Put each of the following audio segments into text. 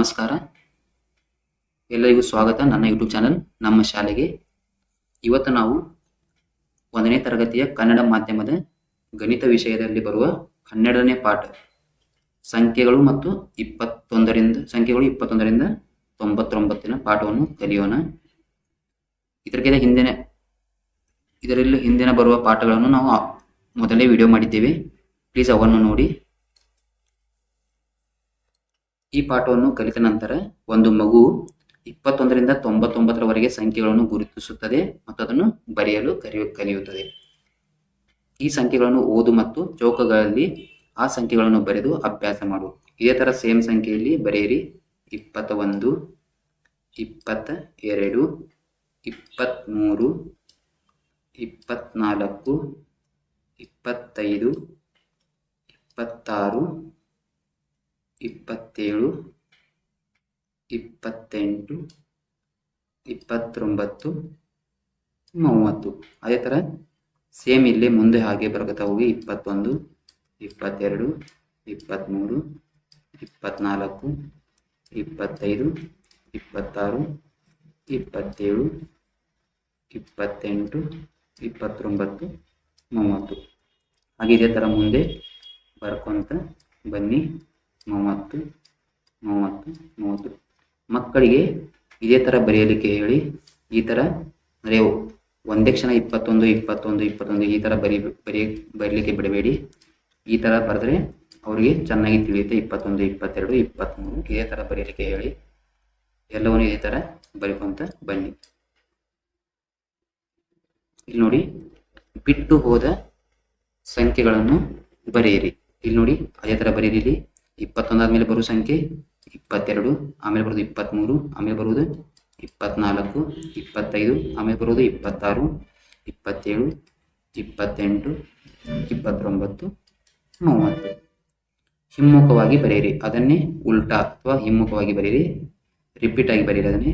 ನಮಸ್ಕಾರ. ಎಲ್ಲರಿಗೂ ಸ್ವಾಗತ. ನನ್ನ ಯೂಟ್ಯೂಬ್ ಚಾನಲ್ ನಮ್ಮ ಶಾಲೆಗೆ. ಇವತ್ತು ನಾವು ಒಂದನೇ ತರಗತಿಯ ಕನ್ನಡ ಮಾಧ್ಯಮದ ಗಣಿತ ವಿಷಯದಲ್ಲಿ ಬರುವ ಹನ್ನೆರಡನೇ ಪಾಠ. ಸಂಖ್ಯೆಗಳು ಮತ್ತು ಇಪ್ಪತ್ತೊಂದರಿಂದ, ಸಂಖ್ಯೆಗಳು ಇಪ್ಪತ್ತೊಂದರಿಂದ ತೊಂಬತ್ತೊಂಬತ್ತಿನ ಪಾಠವನ್ನು ಕಲಿಯೋಣ. ಇದಕ್ಕಿಂತ ಹಿಂದಿನ, ಇದರಲ್ಲಿ ಹಿಂದಿನ ಬರುವ ಪಾಠಗಳನ್ನು ನಾವು ಮೊದಲೇ ವಿಡಿಯೋ ಮಾಡಿದ್ದೇವೆ. ಪ್ಲೀಸ್ ಅವನ್ನು ನೋಡಿ. ಈ ಪಾಠವನ್ನು ಕಲಿತ ನಂತರ ಒಂದು ಮಗು ಇಪ್ಪತ್ತೊಂದರಿಂದ ತೊಂಬತ್ತೊಂಬತ್ತರವರೆಗೆ ಸಂಖ್ಯೆಗಳನ್ನು ಗುರುತಿಸುತ್ತದೆ ಮತ್ತು ಅದನ್ನು ಬರೆಯಲು ಕಲಿಯು ಕಲಿಯುತ್ತದೆ. ಈ ಸಂಖ್ಯೆಗಳನ್ನು ಓದು ಮತ್ತು ಚೌಕಗಳಲ್ಲಿ ಆ ಸಂಖ್ಯೆಗಳನ್ನು ಬರೆದು ಅಭ್ಯಾಸ ಮಾಡು. ಇದೇ ಥರ ಸೇಮ್ ಸಂಖ್ಯೆಯಲ್ಲಿ ಬರೆಯಿರಿ. ಇಪ್ಪತ್ತ ಒಂದು ಇಪ್ಪತ್ತ ಎರಡು ಇಪ್ಪತ್ತ್ಮೂರು ಇಪ್ಪತ್ನಾಲ್ಕು, ಇಪ್ಪತ್ತೈದು, ಇಪ್ಪತ್ತಾರು ಇಪ್ಪತ್ತೇಳು, ಇಪ್ಪತ್ತೆಂಟು, ಇಪ್ಪತ್ತೊಂಬತ್ತು, ಮೂವತ್ತು. ಅದೇ ಥರ ಸೇಮ್ ಇಲ್ಲಿ ಮುಂದೆ ಹಾಗೆ ಬರ್ಕೊತಾ ಹೋಗಿ ಇಪ್ಪತ್ತೊಂದು, ಇಪ್ಪತ್ತೆರಡು, ಇಪ್ಪತ್ತ್ಮೂರು, ಇಪ್ಪತ್ತ್ನಾಲ್ಕು, ಇಪ್ಪತ್ತೈದು, ಇಪ್ಪತ್ತಾರು, ಇಪ್ಪತ್ತೇಳು, ಇಪ್ಪತ್ತೆಂಟು, ಇಪ್ಪತ್ತೊಂಬತ್ತು, ಮೂವತ್ತು. ಹಾಗೆ ಇದೇ ಥರ ಮುಂದೆ ಬರ್ಕೊತ ಬನ್ನಿ. ಮೂವತ್ತು ಮೂವತ್ತು ಮೂವತ್ತು. ಮಕ್ಕಳಿಗೆ ಇದೇ ಥರ ಬರೆಯಲಿಕ್ಕೆ ಹೇಳಿ, ಈ ಥರ ಅಂದರೆ ಒಂದೇ ಕ್ಷಣ ಇಪ್ಪತ್ತೊಂದು ಇಪ್ಪತ್ತೊಂದು ಇಪ್ಪತ್ತೊಂದು ಈ ಥರ ಬರಿ ಬರಿ, ಬರೀಲಿಕ್ಕೆ ಬಿಡಬೇಡಿ. ಈ ಥರ ಬರೆದ್ರೆ ಅವರಿಗೆ ಚೆನ್ನಾಗಿ ತಿಳಿಯುತ್ತೆ. ಇಪ್ಪತ್ತೊಂದು, ಇಪ್ಪತ್ತೆರಡು, ಇಪ್ಪತ್ತ್ಮೂರು ಇದೇ ಥರ ಬರೆಯಲಿಕ್ಕೆ ಹೇಳಿ. ಎಲ್ಲವನ್ನೂ ಇದೇ ಥರ ಬರಿಕೊಂತ ಬನ್ನಿ. ಇಲ್ಲಿ ನೋಡಿ, ಬಿಟ್ಟು ಹೋದ ಸಂಖ್ಯೆಗಳನ್ನು ಬರೆಯಿರಿ. ಇಲ್ಲಿ ನೋಡಿ, ಅದೇ ಥರ ಬರೀರಿ ಇಪ್ಪತ್ತೊಂದಾದ್ಮೇಲೆ ಬರುವ ಸಂಖ್ಯೆ ಇಪ್ಪತ್ತೆರಡು, ಆಮೇಲೆ ಬರೋದು ಇಪ್ಪತ್ತ್ಮೂರು ಆಮೇಲೆ ಬರುವುದು ಇಪ್ಪತ್ನಾಲ್ಕು, ಇಪ್ಪತ್ತೈದು, ಆಮೇಲೆ ಬರೋದು ಇಪ್ಪತ್ತಾರು, ಇಪ್ಪತ್ತೇಳು, ಇಪ್ಪತ್ತೆಂಟು, ಇಪ್ಪತ್ತೊಂಬತ್ತು, ಮೂವತ್ತು. ಹಿಮ್ಮುಖವಾಗಿ ಬರೆಯಿರಿ. ಅದನ್ನೇ ಉಲ್ಟಾ ಅಥವಾ ಹಿಮ್ಮುಖವಾಗಿ ಬರೆಯಿರಿ. ರಿಪೀಟ್ ಆಗಿ ಬರೀರಿ ಅದನ್ನೇ.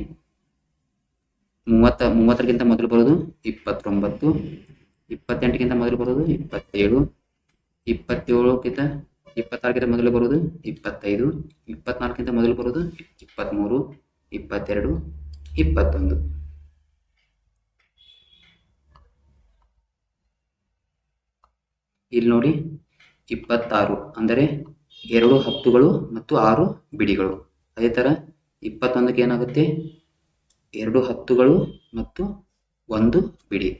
ಮೂವತ್ತ, ಮೂವತ್ತರಿಗಿಂತ ಮೊದಲು ಬರೋದು ಇಪ್ಪತ್ತೊಂಬತ್ತು ಇಪ್ಪತ್ತೆಂಟಕ್ಕಿಂತ ಮೊದಲು ಬರೋದು ಇಪ್ಪತ್ತೇಳು, ಇಪ್ಪತ್ತೇಳಕ್ಕಿಂತ ಇಪ್ಪತ್ತಾರಕ್ಕಿಂತ ಮೊದಲು ಬರೋದು ಇಪ್ಪತ್ತೈದು ಇಪ್ಪತ್ನಾಲ್ಕಿಂತ ಮೊದಲು ಬರೋದು ಇಪ್ಪತ್ತ್ಮೂರು ಇಪ್ಪತ್ತೆರಡು, ಇಪ್ಪತ್ತೊಂದು. ಇಲ್ಲಿ ನೋಡಿ ಇಪ್ಪತ್ತಾರು ಅಂದರೆ ಎರಡು ಹತ್ತುಗಳು ಮತ್ತು ಆರು ಬಿಡಿಗಳು. ಅದೇ ಥರ ಇಪ್ಪತ್ತೊಂದಕ್ಕೆ ಏನಾಗುತ್ತೆ? ಎರಡು ಹತ್ತುಗಳು ಮತ್ತು ಒಂದು ಬಿಡಿ.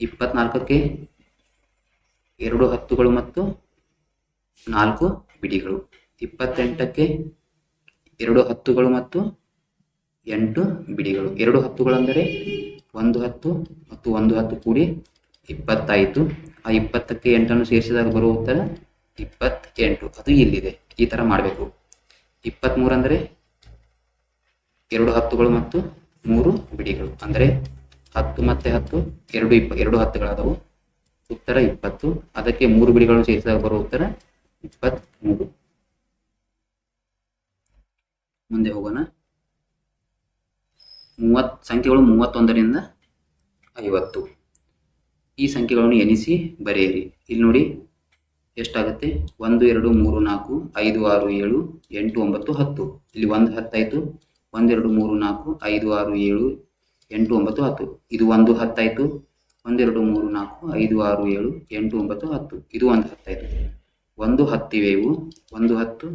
ಇಪ್ಪತ್ನಾಲ್ಕಕ್ಕೆ ಎರಡು ಹತ್ತುಗಳು ಮತ್ತು ನಾಲ್ಕು ಬಿಡಿಗಳು, ಇಪ್ಪತ್ತೆಂಟಕ್ಕೆ ಎರಡು ಹತ್ತುಗಳು ಮತ್ತು ಎಂಟು ಬಿಡಿಗಳು. ಎರಡು ಹತ್ತುಗಳೆಂದರೆ ಒಂದು ಹತ್ತು ಮತ್ತು ಒಂದು ಹತ್ತು ಕೂಡಿ ಇಪ್ಪತ್ತಾಯಿತು ಆ ಇಪ್ಪತ್ತಕ್ಕೆ ಎಂಟನ್ನು ಸೇರಿಸಿದಾಗ ಬರುವ ಉತ್ತರ ಇಪ್ಪತ್ತೆಂಟು. ಅದು ಇಲ್ಲಿದೆ. ಈ ಥರ ಮಾಡಬೇಕು. ಇಪ್ಪತ್ತ್ಮೂರು ಅಂದರೆ ಎರಡು ಹತ್ತುಗಳು ಮತ್ತು ಮೂರು ಬಿಡಿಗಳು. ಅಂದರೆ ಹತ್ತು ಮತ್ತೆ ಹತ್ತು, ಎರಡು ಇಪ್ಪ, ಎರಡು ಹತ್ತುಗಳಾದವು. ಉತ್ತರ ಇಪ್ಪತ್ತು. ಅದಕ್ಕೆ ಮೂರು ಬಿಡಿಗಳನ್ನು ಸೇರಿಸಿದಾಗ ಬರುವ ಉತ್ತರ ಇಪ್ಪತ್ತ್ಮೂರು ಮುಂದೆ ಹೋಗೋಣ. ಮೂವತ್ ಸಂಖ್ಯೆಗಳು ಮೂವತ್ತೊಂದರಿಂದ ಐವತ್ತು. ಈ ಸಂಖ್ಯೆಗಳನ್ನು ಎನಿಸಿ ಬರೆಯಿರಿ. ಇಲ್ಲಿ ನೋಡಿ ಎಷ್ಟಾಗುತ್ತೆ? ಒಂದು, ಎರಡು, ಮೂರು, ನಾಲ್ಕು, ಐದು, ಆರು, ಏಳು, ಎಂಟು, ಒಂಬತ್ತು, ಹತ್ತು. ಇಲ್ಲಿ ಒಂದು ಹತ್ತಾಯಿತು. ಒಂದೆರಡು ಮೂರು, ನಾಲ್ಕು, ಐದು, ಆರು, ಏಳು, ಎಂಟು, ಒಂಬತ್ತು, ಹತ್ತು. ಇದು ಒಂದು ಹತ್ತಾಯಿತು. ಒಂದೆರಡು ಮೂರು, ನಾಲ್ಕು, ಐದು, ಆರು, ಏಳು, ಎಂಟು, ಒಂಬತ್ತು, ಹತ್ತು. ಇದು ಒಂದು ಹತ್ತಾಯಿತು. ಒಂದು ಹತ್ತಿವೆ ಇವು ಒಂದು ಹತ್ತು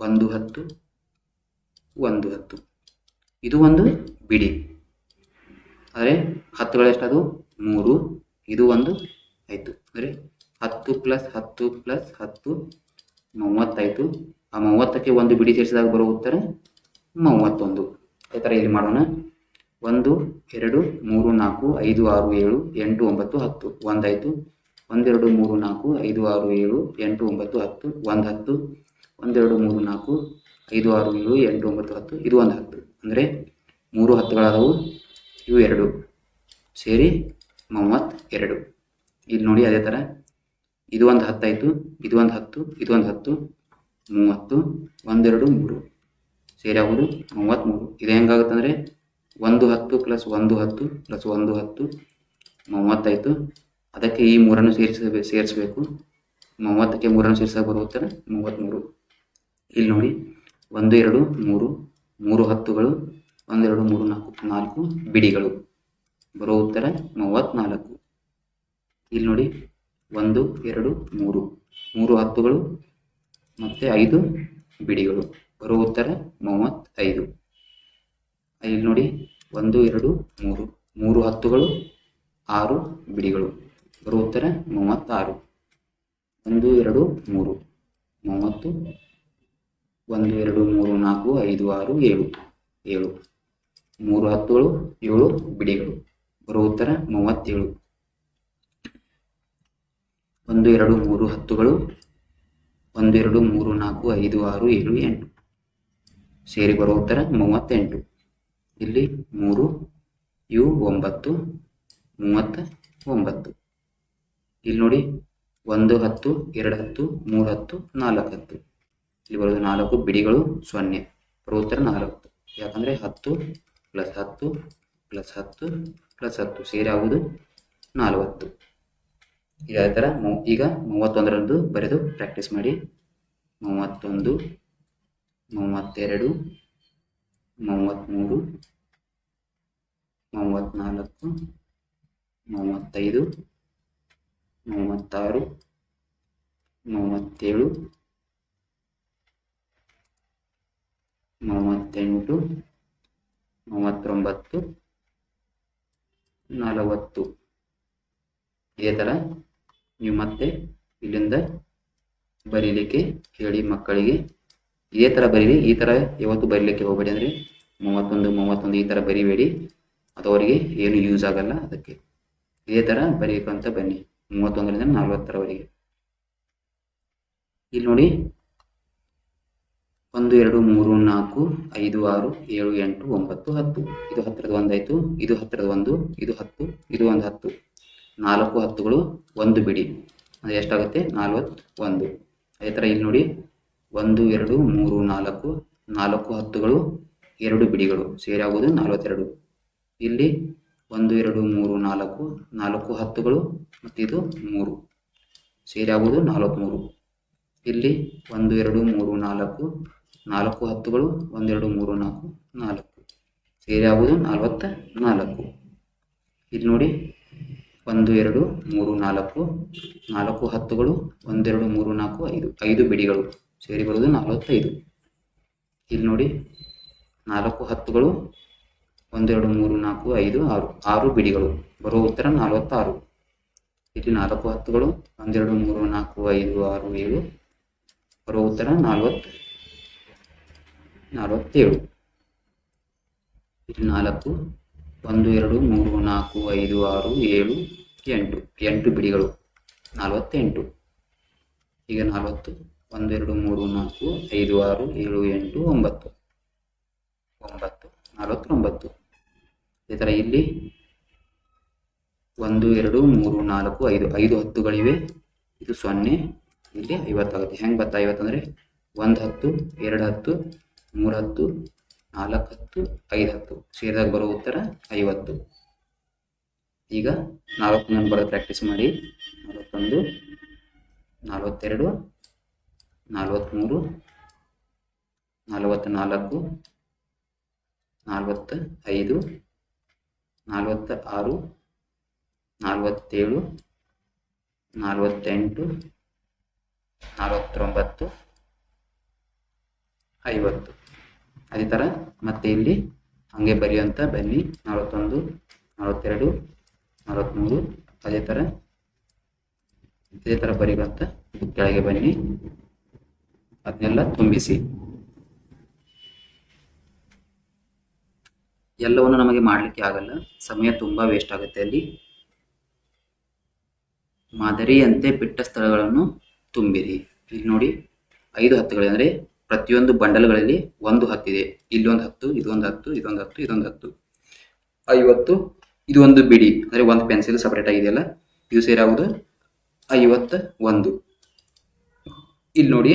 ಒಂದು ಹತ್ತು ಒಂದು ಹತ್ತು. ಇದು ಒಂದು ಬಿಡಿ. ಆದರೆ ಹತ್ತುಗಳು ಎಷ್ಟದು ಮೂರು. ಇದು ಒಂದು ಆಯಿತು ಅಂದರೆ ಹತ್ತು ಪ್ಲಸ್ ಹತ್ತು ಪ್ಲಸ್ ಹತ್ತು ಮೂವತ್ತಾಯಿತು ಆ ಮೂವತ್ತಕ್ಕೆ ಒಂದು ಬಿಡಿ ಸೇರಿಸಿದಾಗ ಬರೋ ಉತ್ತರ ಮೂವತ್ತೊಂದು. ಈ ಥರ ಇಲ್ಲಿ ಮಾಡೋಣ. ಒಂದು, ಎರಡು, ಮೂರು, ನಾಲ್ಕು, ಐದು, ಆರು, ಏಳು, ಎಂಟು, ಒಂಬತ್ತು, ಹತ್ತು. ಒಂದಾಯಿತು ಒಂದೆರಡು ಮೂರು ನಾಲ್ಕು ಐದು ಆರು ಏಳು ಎಂಟು ಒಂಬತ್ತು ಹತ್ತು ಒಂದು ಹತ್ತು ಒಂದೆರಡು ಮೂರು ನಾಲ್ಕು ಐದು ಆರು ಏಳು ಎಂಟು ಒಂಬತ್ತು ಹತ್ತು ಇದು ಒಂದು ಹತ್ತು ಅಂದರೆ ಮೂರು ಹತ್ತುಗಳಾದವು, ಇವು ಎರಡು. ಸೇರಿ ಮೂವತ್ತೆರಡು ಇಲ್ಲಿ ನೋಡಿ ಅದೇ ಥರ ಇದು ಒಂದು ಹತ್ತಾಯಿತು, ಇದು ಒಂದು ಹತ್ತು, ಇದು ಒಂದು ಹತ್ತು, ಮೂವತ್ತು, ಒಂದೆರಡು, ಮೂರು. ಸೇರಿ ಆಗೋದು ಮೂವತ್ತ್ಮೂರು ಇದು ಹೆಂಗಾಗುತ್ತೆ ಅಂದರೆ ಒಂದು ಹತ್ತು ಪ್ಲಸ್ ಒಂದು ಹತ್ತು ಪ್ಲಸ್ ಒಂದು ಹತ್ತು, ಮೂವತ್ತಾಯಿತು. ಅದಕ್ಕೆ ಈ ಮೂರನ್ನು ಸೇರಿಸ ಸೇರಿಸಬೇಕು. ಮೂವತ್ತಕ್ಕೆ ಮೂರನ್ನು ಸೇರಿಸಾಗ ಬರೋ ಉತ್ತರ ಮೂವತ್ತ್ಮೂರು ಇಲ್ಲಿ ನೋಡಿ. ಒಂದು, ಎರಡು, ಮೂರು ಮೂರು ಹತ್ತುಗಳು ಒಂದೆರಡು ಮೂರು, ನಾಲ್ಕು ನಾಲ್ಕು ಬಿಡಿಗಳು ಬರೋ ಉತ್ತರ ಮೂವತ್ತ್ನಾಲ್ಕು ಇಲ್ಲಿ ನೋಡಿ. ಒಂದು, ಎರಡು, ಮೂರು. ಮೂರು ಹತ್ತುಗಳು ಮತ್ತು ಐದು ಬಿಡಿಗಳು ಬರೋ ಉತ್ತರ ಮೂವತ್ತೈದು. ಇಲ್ಲಿ ನೋಡಿ. ಒಂದು, ಎರಡು, ಮೂರು. ಮೂರು ಹತ್ತುಗಳು, ಆರು ಬಿಡಿಗಳು. ಬರೋ ಉತ್ತರ ಮೂವತ್ತಾರು. ಒಂದು, ಎರಡು, ಮೂರು. ಮೂವತ್ತು, ಒಂದು, ಎರಡು, ಮೂರು, ನಾಲ್ಕು, ಐದು, ಆರು, ಏಳು. ಏಳು. ಮೂರು ಹತ್ತುಗಳು ಏಳು ಬಿಡಿಗಳು. ಬರುತ್ತರ ಮೂವತ್ತೇಳು. ಒಂದು, ಎರಡು, ಮೂರು ಹತ್ತುಗಳು. ಒಂದು, ಎರಡು, ಮೂರು, ನಾಲ್ಕು, ಐದು, ಆರು, ಏಳು, ಎಂಟು. ಸೇರಿ ಬರೋ ಮೂವತ್ತೆಂಟು. ಇಲ್ಲಿ ಮೂರು, ಯು, ಒಂಬತ್ತು, ಮೂವತ್ತ ಒಂಬತ್ತು. ಇಲ್ಲಿ ನೋಡಿ, ಒಂದು ಹತ್ತು, ಎರಡು ಹತ್ತು, ಮೂರು ಹತ್ತು, ನಾಲ್ಕು ಹತ್ತು. ಇಲ್ಲಿ ಬರೋದು ನಾಲ್ಕು ಬಿಡಿಗಳು ಸೊನ್ನೆ. ಬರೋ ಉತ್ತರ ನಾಲ್ಕು. ಯಾಕಂದರೆ ಹತ್ತು ಪ್ಲಸ್ ಹತ್ತು ಪ್ಲಸ್ ಹತ್ತು ಪ್ಲಸ್ ಹತ್ತು ಸೇರಿ ಆಗುವುದು ನಲವತ್ತು ಇದೇ ಥರ ಮೂ, ಈಗ ಮೂವತ್ತೊಂದರಂದು ಬರೆದು ಪ್ರಾಕ್ಟೀಸ್ ಮಾಡಿ. ಮೂವತ್ತೊಂದು, ಮೂವತ್ತೆರಡು, ಮೂವತ್ತ್ಮೂರು, ಮೂವತ್ತ್ನಾಲ್ಕು, ಮೂವತ್ತೈದು ಮೂವತ್ತಾರು, ಮೂವತ್ತೇಳು, ಮೂವತ್ತೆಂಟು, ಮೂವತ್ತೊಂಬತ್ತು, ನಲವತ್ತು. ಇದೇ ಥರ ನೀವು ಮತ್ತೆ ಇಲ್ಲಿಂದ ಬರೀಲಿಕ್ಕೆ ಹೇಳಿ ಮಕ್ಕಳಿಗೆ. ಇದೇ ಥರ ಬರೀರಿ, ಈ ಥರ ಯಾವತ್ತು ಬರೀಲಿಕ್ಕೆ ಹೋಗಬೇಡಿ ಅಂದರೆ ಮೂವತ್ತೊಂದು ಮೂವತ್ತೊಂದು ಈ ಥರ ಬರಿಬೇಡಿ. ಅದು ಅವರಿಗೆ ಏನು ಯೂಸ್ ಆಗಲ್ಲ ಅದಕ್ಕೆ. ಇದೇ ಥರ ಅಂತ ಬನ್ನಿ. ಮೂವತ್ತೊಂದರಿಂದ ನಲವತ್ತರವರೆಗೆ. ಇಲ್ಲಿ ನೋಡಿ, ಒಂದು, ಎರಡು, ಮೂರು, ನಾಲ್ಕು, ಐದು, ಆರು, ಏಳು, ಎಂಟು, ಒಂಬತ್ತು, ಹತ್ತು. ಇದು ಹತ್ತಿರದ ಒಂದಾಯ್ತು, ಇದು ಹತ್ತಿರದ ಒಂದು, ಇದು ಹತ್ತು, ಇದು ಒಂದು ಹತ್ತು. ನಾಲ್ಕು ಹತ್ತುಗಳು ಒಂದು ಬಿಡಿ. ಅದು ಎಷ್ಟಾಗುತ್ತೆ? ನಲ್ವತ್ತೊಂದು. ಅದೇ ಥರ ಇಲ್ಲಿ ನೋಡಿ, ಒಂದು, ಎರಡು, ಮೂರು, ನಾಲ್ಕು ನಾಲ್ಕು ಹತ್ತುಗಳು ಎರಡು ಬಿಡಿಗಳು. ಸೇರಿ ಆಗೋದು ನಲವತ್ತೆರಡು. ಇಲ್ಲಿ ಒಂದು, ಎರಡು, ಮೂರು, ನಾಲ್ಕು ನಾಲ್ಕು ಹತ್ತುಗಳು, ಮತ್ತು ಇದು ಮೂರು. ಸೇರಿ ಆಗುವುದು ನಲವತ್ತ್ಮೂರು ಇಲ್ಲಿ ಒಂದು, ಎರಡು, ಮೂರು, ನಾಲ್ಕು ನಾಲ್ಕು ಹತ್ತುಗಳು ಒಂದೆರಡು ಮೂರು, ನಾಲ್ಕು ನಾಲ್ಕು. ಸೇರಿ ಆಗುವುದು ನಲವತ್ತ ನಾಲ್ಕು ಇಲ್ಲಿ ನೋಡಿ, ಒಂದು, ಎರಡು, ಮೂರು, ನಾಲ್ಕು ನಾಲ್ಕು ಹತ್ತುಗಳು ಒಂದೆರಡು ಮೂರು, ನಾಲ್ಕು, ಐದು. ಐದು ಬಿಡಿಗಳು. ಸೇರಿ ಬರುವುದು ನಲವತ್ತೈದು. ಇಲ್ಲಿ ನೋಡಿ, ನಾಲ್ಕು ಹತ್ತುಗಳು ಒಂದೆರಡು ಮೂರು ನಾಲ್ಕು ಐದು ಆರು ಆರು ಬಿಡಿಗಳು. ಬರುವ ಉತ್ತರ ನಲವತ್ತಾರು. ಇಲ್ಲಿ ನಾಲ್ಕು ಹತ್ತುಗಳು, ಒಂದೆರಡು ಮೂರು, ನಾಲ್ಕು ಐದು, ಆರು, ಏಳು. ಬರುವ ಉತ್ತರ ನಲವತ್ತು, ನಲವತ್ತೇಳು. ಇಲ್ಲಿ ನಾಲ್ಕು, ಒಂದು, ಎರಡು, ಮೂರು, ನಾಲ್ಕು, ಐದು, ಆರು, ಏಳು, ಎಂಟು. ಎಂಟು ಬಿಡಿಗಳು. ನಲವತ್ತೆಂಟು. ಈಗ ನಲವತ್ತು, ಒಂದೆರಡು ಮೂರು ನಾಲ್ಕು ಐದು ಆರು ಏಳು ಎಂಟು ಒಂಬತ್ತು. ಒಂಬತ್ತು. ನಲವತ್ತೊಂಬತ್ತು. ಅದೇ ಥರ ಇಲ್ಲಿ ಒಂದು, ಎರಡು, ಮೂರು, ನಾಲ್ಕು, ಐದು ಐದು ಹತ್ತುಗಳಿವೆ. ಇದು ಸೊನ್ನೆ, ಇಲ್ಲಿ ಐವತ್ತಾಗುತ್ತೆ. ಹೆಂಗೆ ಬತ್ತ ಐವತ್ತಂದರೆ ಒಂದು ಹತ್ತು, ಎರಡು ಹತ್ತು, ಮೂರು ಹತ್ತು, ನಾಲ್ಕು ಹತ್ತು, ಐದು ಹತ್ತು. ಸೇರಿದಾಗ ಬರೋ ಉತ್ತರ ಐವತ್ತು. ಈಗ ನಲವತ್ತೊಂದನ್ನು ಬರೋ ಪ್ರಾಕ್ಟೀಸ್ ಮಾಡಿ. ನಲವತ್ತೊಂದು, ನಲವತ್ತೆರಡು ನಲವತ್ತ್ಮೂರು ನಲವತ್ತ್ನಾಲ್ಕು ನಲವತ್ತ ಐದು, ನಲವತ್ತ ಆರು, ನಲವತ್ತೇಳು, ನಲವತ್ತೆಂಟು, ನಲವತ್ತೊಂಬತ್ತು, ಐವತ್ತು. ಅದೇ ಥರ ಮತ್ತೆ ಇಲ್ಲಿ ಹಾಗೆ ಬರೆಯುವಂಥ ಬನ್ನಿ. ನಲವತ್ತೊಂದು, ನಲವತ್ತೆರಡು, ನಲವತ್ತ್ಮೂರು. ಅದೇ ಥರ ಅದೇ ಥರ ಬರೆಯುವಂಥ ಕೆಳಗೆ ಬನ್ನಿ. ಅದನ್ನೆಲ್ಲ ತುಂಬಿಸಿ. ಎಲ್ಲವನ್ನು ನಮಗೆ ಮಾಡಲಿಕ್ಕೆ ಆಗಲ್ಲ. ಸಮಯ ತುಂಬ ವೇಸ್ಟ್ ಆಗುತ್ತೆ ಅಲ್ಲಿ. ಮಾದರಿಯಂತೆ ಬಿಟ್ಟ ಸ್ಥಳಗಳನ್ನು ತುಂಬಿರಿ. ಇಲ್ಲಿ ನೋಡಿ, ಐದು ಹತ್ತುಗಳಿವೆ. ಅಂದರೆ ಪ್ರತಿಯೊಂದು ಬಂಡಲ್ಗಳಲ್ಲಿ ಒಂದು ಹತ್ತಿದೆ. ಇಲ್ಲೊಂದು ಹತ್ತು ಇದೊಂದು ಹತ್ತು ಇದೊಂದು ಹತ್ತು ಇದೊಂದು ಹತ್ತು. ಐವತ್ತು, ಇದು ಒಂದು ಬಿಡಿ. ಅಂದರೆ ಒಂದು ಪೆನ್ಸಿಲ್ ಸಪ್ರೇಟ್ ಆಗಿದೆಯಲ್ಲ ಇದು ಸೇರಾಗುವುದು ಐವತ್ತ ಒಂದು ಇಲ್ಲಿ ನೋಡಿ,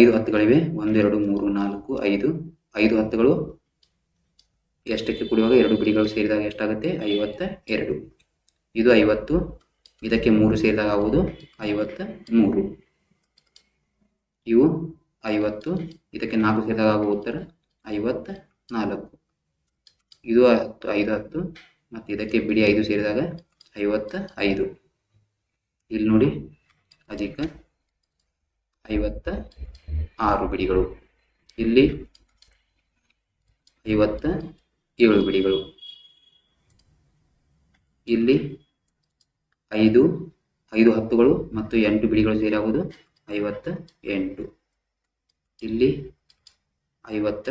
ಐದು ಹತ್ತುಗಳಿವೆ. ಒಂದೆರಡು ಮೂರು, ನಾಲ್ಕು, ಐದು. ಐದು ಹತ್ತುಗಳು ಎಷ್ಟಕ್ಕೆ ಕುಡಿಯುವಾಗ ಎರಡು ಬಿಡಿಗಳು ಸೇರಿದಾಗ ಎಷ್ಟಾಗುತ್ತೆ? ಐವತ್ತ ಎರಡು. ಇದು ಐವತ್ತು, ಇದಕ್ಕೆ ಮೂರು ಸೇರಿದಾಗ ಆಗುವುದು ಐವತ್ತ ಮೂರು. ಇವು ಐವತ್ತು, ಇದಕ್ಕೆ ನಾಲ್ಕು ಸೇರಿದಾಗ ಆಗುವ ಉತ್ತರ ಐವತ್ತ ನಾಲ್ಕು. ಇದು ಹತ್ತು, ಐದು ಹತ್ತು, ಮತ್ತು ಇದಕ್ಕೆ ಬಿಡಿ ಐದು ಸೇರಿದಾಗ ಐವತ್ತ ಐದು. ಇಲ್ಲಿ ನೋಡಿ, ಅಧಿಕ ಐವತ್ತ ಆರು ಬಿಡಿಗಳು. ಇಲ್ಲಿ ಐವತ್ತ ಏಳು ಬಿಡಿಗಳು ಇಲ್ಲಿ ಐದು ಐದು ಹತ್ತುಗಳು ಮತ್ತು ಎಂಟು ಬಿಡಿಗಳು ಸೇರಾಗುವುದು ಐವತ್ತ ಎಂಟು. ಇಲ್ಲಿ ಐವತ್ತ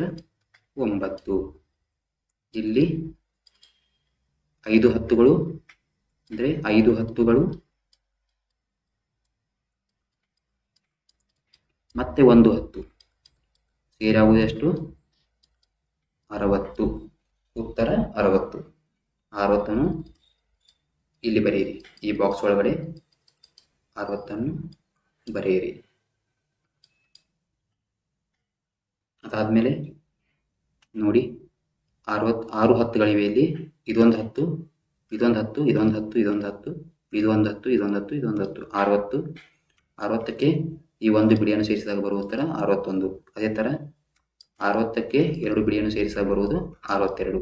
ಒಂಬತ್ತು. ಇಲ್ಲಿ ಐದು ಹತ್ತುಗಳು ಅಂದರೆ ಐದು ಹತ್ತುಗಳು. ಮತ್ತೆ ಒಂದು ಹತ್ತು. ಸೇರಾಗುವುದು ಎಷ್ಟು? ಅರವತ್ತು. ಉತ್ತರ ಅರವತ್ತು. ಅರವತ್ತನ್ನು ಇಲ್ಲಿ ಬರೆಯಿರಿ. ಈ ಬಾಕ್ಸ್ ಒಳಗಡೆ ಅರವತ್ತನ್ನು ಬರೆಯಿರಿ. ಅದಾದಮೇಲೆ ನೋಡಿ ಅರವತ್ತು ಆರು ಹತ್ತುಗಳಿವೆ ಇಲ್ಲಿ. ಇದೊಂದು ಹತ್ತು ಇದೊಂದು ಹತ್ತು ಇದೊಂದು ಹತ್ತು ಇದೊಂದು ಹತ್ತು ಇದೊಂದು ಹತ್ತು ಇದೊಂದು ಹತ್ತು ಇದೊಂದು ಹತ್ತು. ಅರವತ್ತು. ಅರವತ್ತಕ್ಕೆ ಈ ಒಂದು ಬಿಡಿಯನ್ನು ಸೇರಿಸಿದಾಗ ಬರುವ ಉತ್ತರ ಅರವತ್ತೊಂದು. ಅದೇ ಥರ ಅರವತ್ತಕ್ಕೆ ಎರಡು ಬಿಡಿಯನ್ನು ಸೇರಿಸಿದಾಗ ಬರುವುದು ಅರವತ್ತೆರಡು.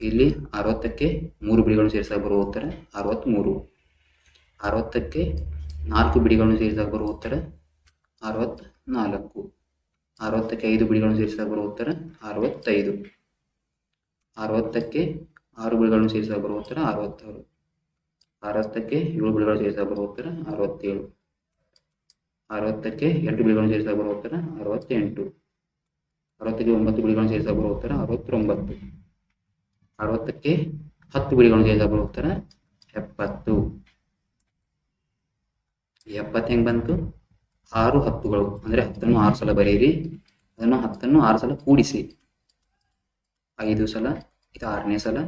ಇಲ್ಲಿ ಅರವತ್ತಕ್ಕೆ ಮೂರು ಬಿಡಿಗಳನ್ನು ಸೇರಿಸಿದಾಗ ಬರುವ ಉತ್ತರ ಅರವತ್ತ್ಮೂರು ಅರವತ್ತಕ್ಕೆ ನಾಲ್ಕು ಬಿಡಿಗಳನ್ನು ಸೇರಿಸಿದಾಗ ಬರುವ ಉತ್ತರ ಅರವತ್ತ್ನಾಲ್ಕು ಅರವತ್ತಕ್ಕೆ ಐದು ಬಿಡಿಗಳನ್ನು ಸೇರಿಸಿದಾಗ ಬರುವ ಉತ್ತರ ಅರವತ್ತೈದು. ಅರವತ್ತಕ್ಕೆ ಆರು ಬಿಡಿಗಳನ್ನು ಸೇರಿಸಿದಾಗ ಬರುವ ಉತ್ತರ ಅರವತ್ತಾರು. ಅರವತ್ತಕ್ಕೆ ಏಳು ಬಿಡಿಗಳನ್ನು ಸೇರಿಸಿದಾಗ ಬರುವ ಉತ್ತರ ಅರವತ್ತೇಳು. ಅರವತ್ತಕ್ಕೆ ಎಂಟು ಬಿಡಿಗಳನ್ನು ಸೇರಿಸಿದಾಗ ಬರುವ ಉತ್ತರ ಅರವತ್ತೆಂಟು. ಅರವತ್ತಕ್ಕೆ ಒಂಬತ್ತು ಬಿಡಿಗಳನ್ನು ಸೇರಿಸಿದಾಗ ಬರುವ ಉತ್ತರ ಅರವತ್ತೊಂಬತ್ತು. ಅರವತ್ತಕ್ಕೆ ಹತ್ತು ಬಿಡಿಗಳನ್ನು ಸೇರಿಸಿದಾಗ ಬರುತ್ತಾರೆ ಎಪ್ಪತ್ತು. ಎಪ್ಪತ್ತು ಹೆಂಗೆ ಬಂತು? ಆರು ಹತ್ತುಗಳು. ಅಂದರೆ ಹತ್ತನ್ನು ಆರು ಸಲ ಬರೆಯಿರಿ. ಅದನ್ನು ಹತ್ತನ್ನು ಆರು ಸಲ ಕೂಡಿಸಿ. ಐದು ಸಲ, ಇದು ಆರನೇ ಸಲ.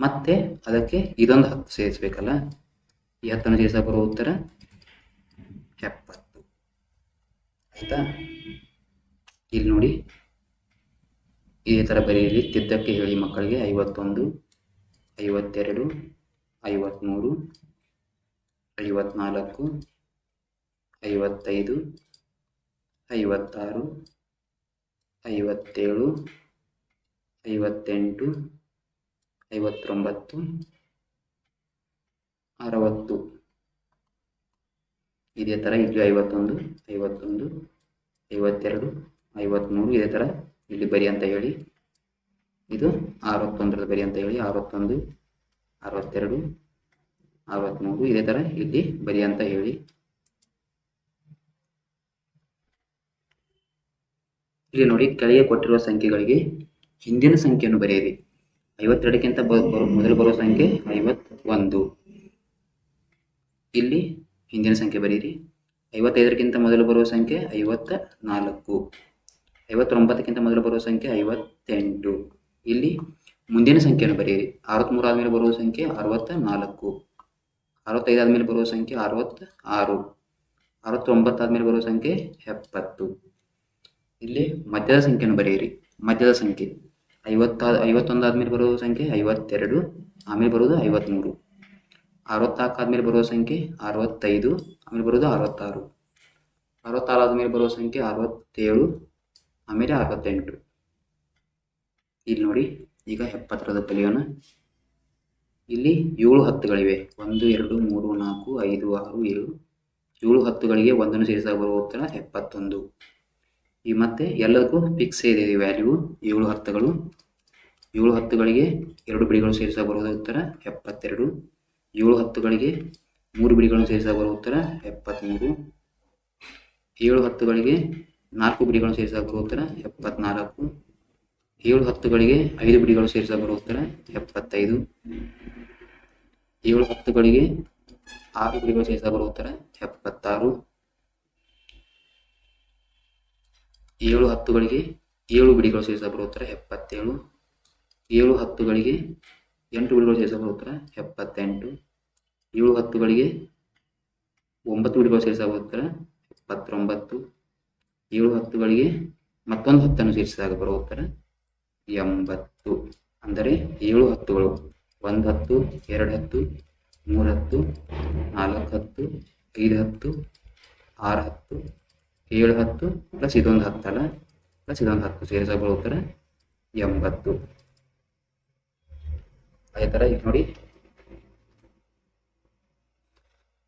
ಮತ್ತೆ ಅದಕ್ಕೆ ಇದೊಂದು ಹತ್ತು ಸೇರಿಸ್ಬೇಕಲ್ಲ? ಈ ಹತ್ತನ್ನು ಸೇರಿಸ ಬರುವ ಉತ್ತರ ಎಪ್ಪತ್ತು. ಆಯ್ತಾ? ಇಲ್ಲಿ ನೋಡಿ. ಇದೇ ಥರ ಬರೆಯಲಿ. ತಿದ್ದಕ್ಕೆ ಹೇಳಿ ಮಕ್ಕಳಿಗೆ. ಐವತ್ತೊಂದು, ಐವತ್ತೆರಡು ಐವತ್ತ್ಮೂರು ಐವತ್ನಾಲ್ಕು, ಐವತ್ತೈದು, ಐವತ್ತಾರು, ಐವತ್ತೇಳು, ಐವತ್ತೆಂಟು, ಐವತ್ತೊಂಬತ್ತು, ಅರವತ್ತು. ಇದೇ ಥರ ಇಲ್ಲಿ ಐವತ್ತೊಂದು ಐವತ್ತೊಂದು, ಐವತ್ತೆರಡು ಐವತ್ತ್ಮೂರು ಇದೇ ಥರ ಇಲ್ಲಿ ಬರಿ ಅಂತ ಹೇಳಿ. ಇದು ಅರವತ್ತೊಂದರಲ್ಲಿ ಬರಿ ಅಂತ ಹೇಳಿ, ಅರವತ್ತೊಂದು, ಅರವತ್ತೆರಡು, ಅರವತ್ಮೂರು, ಇದೇ ತರ ಇಲ್ಲಿ ಬರಿ ಅಂತ ಹೇಳಿ. ಇಲ್ಲಿ ನೋಡಿ, ಕೆಳಗೆ ಕೊಟ್ಟಿರುವ ಸಂಖ್ಯೆಗಳಿಗೆ ಹಿಂದಿನ ಸಂಖ್ಯೆಯನ್ನು ಬರೆಯಿರಿ. ಐವತ್ತೆರಡಕ್ಕಿಂತ ಮೊದಲು ಬರುವ ಸಂಖ್ಯೆ ಐವತ್ತೊಂದು. ಇಲ್ಲಿ ಹಿಂದಿನ ಸಂಖ್ಯೆ ಬರೆಯಿರಿ. ಐವತ್ತೈದಕ್ಕಿಂತ ಮೊದಲು ಬರುವ ಸಂಖ್ಯೆ ಐವತ್ತ ನಾಲ್ಕು ಐವತ್ತೊಂಬತ್ತಕ್ಕಿಂತ ಮೊದಲು ಬರುವ ಸಂಖ್ಯೆ ಐವತ್ತೆಂಟು. ಇಲ್ಲಿ ಮುಂದಿನ ಸಂಖ್ಯೆಯನ್ನು ಬರೆಯಿರಿ. ಅರವತ್ತ್ಮೂರು ಆದಮೇಲೆ ಬರುವ ಸಂಖ್ಯೆ ಅರವತ್ತ ನಾಲ್ಕು ಅರವತ್ತೈದು ಆದಮೇಲೆ ಬರುವ ಸಂಖ್ಯೆ ಅರವತ್ತ ಆರು ಅರವತ್ತೊಂಬತ್ತು ಆದಮೇಲೆ ಬರುವ ಸಂಖ್ಯೆ ಎಪ್ಪತ್ತು. ಇಲ್ಲಿ ಮಧ್ಯದ ಸಂಖ್ಯೆಯನ್ನು ಬರೆಯಿರಿ. ಮಧ್ಯದ ಸಂಖ್ಯೆ ಐವತ್ತ, ಐವತ್ತೊಂದು ಬರುವ ಸಂಖ್ಯೆ ಐವತ್ತೆರಡು, ಆಮೇಲೆ ಬರೋದು ಐವತ್ತ್ಮೂರು ಅರವತ್ನಾಲ್ಕು ಆದಮೇಲೆ ಬರುವ ಸಂಖ್ಯೆ ಅರವತ್ತೈದು, ಆಮೇಲೆ ಬರೋದು ಅರವತ್ತಾರು. ಅರವತ್ತಾರು ಆದಮೇಲೆ ಬರುವ ಸಂಖ್ಯೆ ಅರವತ್ತೇಳು ಆಮೇಲೆ ಅರವತ್ತೆಂಟು. ಇಲ್ಲಿ ನೋಡಿ, ಈಗ ಎಪ್ಪತ್ತರದ ಕಲಿಯೋಣ ಇಲ್ಲಿ ಏಳು ಹತ್ತುಗಳಿವೆ. ಒಂದು, ಎರಡು, ಮೂರು, ನಾಲ್ಕು, ಐದು, ಆರು, ಏಳು. ಏಳು ಹತ್ತುಗಳಿಗೆ ಒಂದನ್ನು ಸೇರಿಸಿದಾಗ ಬರುವ ಉತ್ತರ ಎಪ್ಪತ್ತೊಂದು. ಈ ಮತ್ತೆ ಎಲ್ಲದಕ್ಕೂ ಫಿಕ್ಸ್ ಇದೆ ವ್ಯಾಲ್ಯೂ ಏಳು ಹತ್ತುಗಳು. ಏಳು ಹತ್ತುಗಳಿಗೆ ಎರಡು ಬಿಡಿಗಳು ಸೇರಿಸಿದಾಗ ಬರುವ ಉತ್ತರ ಎಪ್ಪತ್ತೆರಡು. ಏಳು ಹತ್ತುಗಳಿಗೆ ಮೂರು ಬಿಡಿಗಳನ್ನು ಸೇರಿಸಿದಾಗ ಬರುವ ಉತ್ತರ ಎಪ್ಪತ್ತ್ಮೂರು ಏಳು ಹತ್ತುಗಳಿಗೆ ನಾಲ್ಕು ಬಿಡಿಗಳನ್ನು ಸೇರಿಸಿದಾಗ ಬರುವ ಉತ್ತರ ಎಪ್ಪತ್ನಾಲ್ಕು. ಏಳು ಹತ್ತುಗಳಿಗೆ ಐದು ಬಿಡಿಗಳು ಸೇರಿಸಿದಾಗ ಬರುವ ಉತ್ತರ ಎಪ್ಪತ್ತೈದು. ಏಳು ಹತ್ತುಗಳಿಗೆ ಆರು ಬಿಡಿಗಳು ಸೇರಿಸಿದಾಗ ಬರುವ ಉತ್ತರ ಎಪ್ಪತ್ತಾರು. ಏಳು ಹತ್ತುಗಳಿಗೆ ಏಳು ಬಿಡಿಗಳು ಸೇರಿಸಿದಾಗ ಬರುವ ಉತ್ತರ ಎಪ್ಪತ್ತೇಳು. ಏಳು ಹತ್ತುಗಳಿಗೆ ಎಂಟು ಬಿಡಿಗಳು ಸೇರಿಸಿದಾಗ ಬರುವ ಉತ್ತರ ಎಪ್ಪತ್ತೆಂಟು. ಏಳು ಹತ್ತುಗಳಿಗೆ ಒಂಬತ್ತು ಬಿಡಿಗಳು ಸೇರಿಸಿದಾಗ ಬರುವ ಉತ್ತರ ಎಪ್ಪತ್ತೊಂಬತ್ತು. ಏಳು ಹತ್ತುಗಳಿಗೆ ಮತ್ತೊಂದು ಹತ್ತನ್ನು ಸೇರಿಸಿದಾಗ ಬರುವ ಉತ್ತರ ಎಂಬತ್ತು. ಅಂದರೆ ಏಳು ಹತ್ತುಗಳು. ಒಂದು ಹತ್ತು, ಎರಡು ಹತ್ತು, ಮೂರು ಹತ್ತು, ನಾಲ್ಕು ಹತ್ತು, ಐದು ಹತ್ತು, ಆರು ಹತ್ತು, ಏಳು ಹತ್ತು ಪ್ಲಸ್ ಇದೊಂದು ಹತ್ತಲ್ಲ ಪ್ಲಸ್ ಇದೊಂದು ಹತ್ತು ಸೇರಿಸ ಉತ್ತರ ಎಂಬತ್ತು. ಅದೇ ಥರ ಈಗ ನೋಡಿ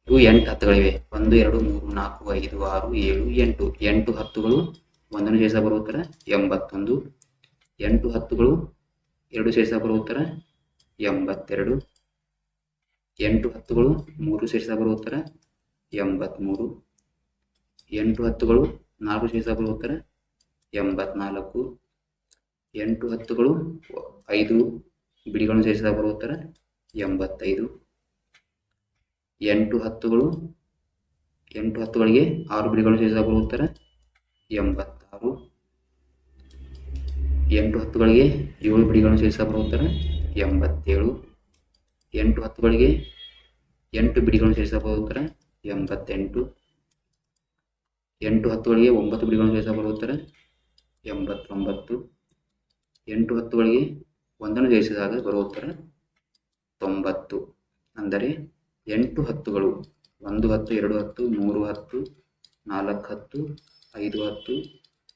ಇವು ಎಂಟು ಹತ್ತುಗಳಿವೆ. ಒಂದು, ಎರಡು, ಮೂರು, ನಾಲ್ಕು, ಐದು, ಆರು, ಏಳು, ಎಂಟು. ಎಂಟು ಹತ್ತುಗಳು ಒಂದನ್ನು ಸೇರಿಸ ಬರುವ ಉತ್ತರ ಎಂಬತ್ತೊಂದು. ಎಂಟು ಹತ್ತುಗಳು ಎರಡು ಸೇರಿಸ ಬರುವ ಉತ್ತರ ಎಂಬತ್ತೆರಡು. ಎಂಟು ಹತ್ತುಗಳು ಮೂರು ಸೇರಿಸ ಬರುವ ಉತ್ತರ ಎಂಬತ್ತ್ಮೂರು ಎಂಟು ಹತ್ತುಗಳು ನಾಲ್ಕು ಸೇರಿಸ ಬರುವ ಉತ್ತರ ಎಂಬತ್ನಾಲ್ಕು. ಎಂಟು ಹತ್ತುಗಳು ಐದು ಬಿಡಿಗಳನ್ನು ಸೇರಿಸಿದ ಬರುವ ಉತ್ತರ ಎಂಬತ್ತೈದು. ಎಂಟು ಹತ್ತುಗಳು, ಎಂಟು ಹತ್ತುಗಳಿಗೆ ಆರು ಬಿಡಿಗಳು ಸೇರಿಸಿದ ಬರುವ ಉತ್ತರ. ಎಂಬತ್ತಾರು, ಎಂಟು ಹತ್ತುಗಳಿಗೆ ಏಳು ಬಿಡಿಗಳನ್ನು ಸೇರಿಸಿದ ಬರುವ ಉತ್ತರ. ಎಂಬತ್ತೇಳು, ಎಂಟು ಹತ್ತುಗಳಿಗೆ ಎಂಟು ಬಿಡಿಗಳನ್ನು ಸೇರಿಸಬಹುದು ಉತ್ತರ. ಎಂಬತ್ತೆಂಟು, ಎಂಟು ಹತ್ತುಗಳಿಗೆ ಒಂಬತ್ತು ಬಿಡಿಗಳನ್ನು ಸೇರಿಸಬಹುದು ಉತ್ತರ. ಎಂಬತ್ತೊಂಬತ್ತು, ಎಂಟು ಹತ್ತುಗಳಿಗೆ ಒಂದನ್ನು ಸೇರಿಸಿದಾಗ ಬರುವ ಉತ್ತರ ತೊಂಬತ್ತು. ಅಂದರೆ ಎಂಟು ಹತ್ತುಗಳು, ಒಂದು ಹತ್ತು, ಎರಡು ಹತ್ತು, ಮೂರು ಹತ್ತು, ನಾಲ್ಕು ಹತ್ತು, ಐದು ಹತ್ತು,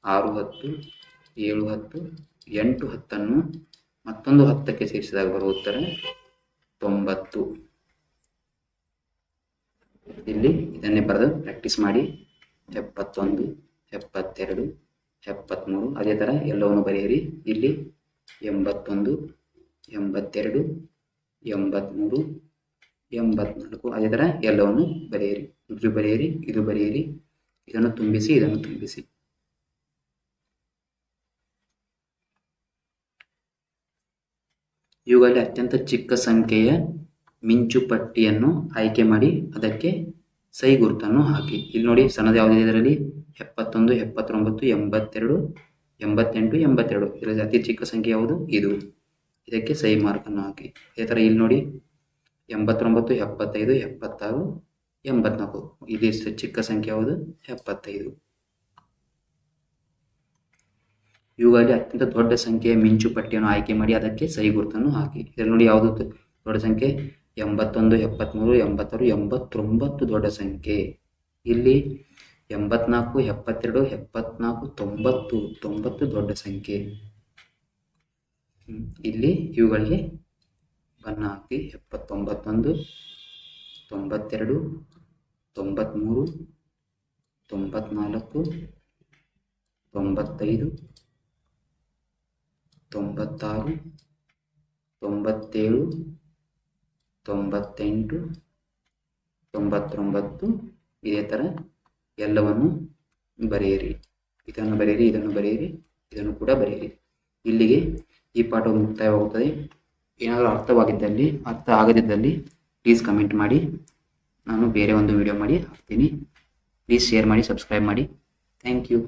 ಆರು ಹತ್ತು, ಏಳು ಹತ್ತು, ಎಂಟು ಹತ್ತನ್ನು ಮತ್ತೊಂದು ಹತ್ತಕ್ಕೆ ಸೇರಿಸಿದಾಗ ಬರುವ ಉತ್ತರ ತೊಂಬತ್ತು. ಇಲ್ಲಿ ಇದನ್ನೇ ಬರೆದು ಪ್ರಾಕ್ಟೀಸ್ ಮಾಡಿ. ಎಪ್ಪತ್ತೊಂದು, ಎಪ್ಪತ್ತೆರಡು ಎಪ್ಪತ್ತ್ಮೂರು ಅದೇ ಥರ ಎಲ್ಲವನ್ನು ಬರೆಯಿರಿ. ಇಲ್ಲಿ ಎಂಬತ್ತೊಂದು, ಎಂಬತ್ತೆರಡು ಎಂಬತ್ತ್ಮೂರು ಎಂಬತ್ನಾಲ್ಕು. ಅದೇ ಥರ ಎಲ್ಲವನ್ನು ಬರೆಯಿರಿ. ಇದು ಬರೆಯಿರಿ ಇದು ಬರೆಯಿರಿ, ಇದನ್ನು ತುಂಬಿಸಿ ಇದನ್ನು ತುಂಬಿಸಿ. ಇವುಗಳಲ್ಲಿ ಅತ್ಯಂತ ಚಿಕ್ಕ ಸಂಖ್ಯೆಯ ಮಿಂಚು ಪಟ್ಟಿಯನ್ನು ಆಯ್ಕೆ ಮಾಡಿ ಅದಕ್ಕೆ ಸೈ ಗುರುತನ್ನು ಹಾಕಿ. ಇಲ್ಲಿ ನೋಡಿ, ಸಣ್ಣದು ಯಾವುದಿದೆ ಇದರಲ್ಲಿ? ಎಪ್ಪತ್ತೊಂದು, ಎಪ್ಪತ್ತೊಂಬತ್ತು, ಎಂಬತ್ತೆರಡು, ಎಂಬತ್ತೆಂಟು, ಎಂಬತ್ತೆರಡು. ಇದರಲ್ಲಿ ಅತಿ ಚಿಕ್ಕ ಸಂಖ್ಯೆ ಯಾವುದು? ಇದು. ಇದಕ್ಕೆ ಸೈ ಮಾರ್ಕನ್ನು ಹಾಕಿ. ಅದೇ ಥರ ಇಲ್ಲಿ ನೋಡಿ ಎಂಬತ್ತೊಂಬತ್ತು, ಎಪ್ಪತ್ತೈದು, ಎಪ್ಪತ್ತಾರು, ಎಂಬತ್ನಾಲ್ಕು. ಇಲ್ಲಿ ಚಿಕ್ಕ ಸಂಖ್ಯೆ ಯಾವುದು? ಎಪ್ಪತ್ತೈದು. ಇವುಗಳಲ್ಲಿ ಅತ್ಯಂತ ದೊಡ್ಡ ಸಂಖ್ಯೆಯ ಮಿಂಚು ಪಟ್ಟಿಯನ್ನು ಆಯ್ಕೆ ಮಾಡಿ ಅದಕ್ಕೆ ಸಹಿ ಗುರುತನ್ನು ಹಾಕಿ. ಇದರಲ್ಲಿ ನೋಡಿ ಯಾವುದು ದೊಡ್ಡ ಸಂಖ್ಯೆ? ಎಂಬತ್ತೊಂದು ಎಪ್ಪತ್ತ್ಮೂರು ಎಂಬತ್ತಾರು, ಎಂಬತ್ತೊಂಬತ್ತು ದೊಡ್ಡ ಸಂಖ್ಯೆ. ಇಲ್ಲಿ ಎಂಬತ್ನಾಲ್ಕು, ಎಪ್ಪತ್ತೆರಡು, ಎಪ್ಪತ್ನಾಲ್ಕು, ತೊಂಬತ್ತು ತೊಂಬತ್ತು ದೊಡ್ಡ ಸಂಖ್ಯೆ. ಇಲ್ಲಿ ಇವುಗಳಿಗೆ ಹಾಕಿ ಎಪ್ಪತ್ತೊಂಬತ್ತೊಂದು, ತೊಂಬತ್ತೆರಡು ತೊಂಬತ್ತ್ಮೂರು ತೊಂಬತ್ನಾಲ್ಕು, ತೊಂಬತ್ತೈದು, ತೊಂಬತ್ತಾರು, ತೊಂಬತ್ತೇಳು, ತೊಂಬತ್ತೆಂಟು, ತೊಂಬತ್ತೊಂಬತ್ತು. ಇದೇ ಥರ ಎಲ್ಲವನ್ನು ಬರೆಯಿರಿ. ಇದನ್ನು ಬರೆಯಿರಿ ಇದನ್ನು ಬರೆಯಿರಿ, ಇದನ್ನು ಕೂಡ ಬರೆಯಿರಿ. ಇಲ್ಲಿಗೆ ಈ ಪಾಠವು ಮುಕ್ತಾಯವಾಗುತ್ತದೆ. ಏನಾದರೂ ಅರ್ಥವಾಗಿದ್ದಲ್ಲಿ, ಅರ್ಥ ಆಗದಿದ್ದಲ್ಲಿ ಪ್ಲೀಸ್ ಕಮೆಂಟ್ ಮಾಡಿ. ನಾನು ಬೇರೆ ಒಂದು ವಿಡಿಯೋ ಮಾಡಿ ಹಾಕ್ತೀನಿ. ಪ್ಲೀಸ್ ಶೇರ್ ಮಾಡಿ ಸಬ್ಸ್ಕ್ರೈಬ್ ಮಾಡಿ. Thank you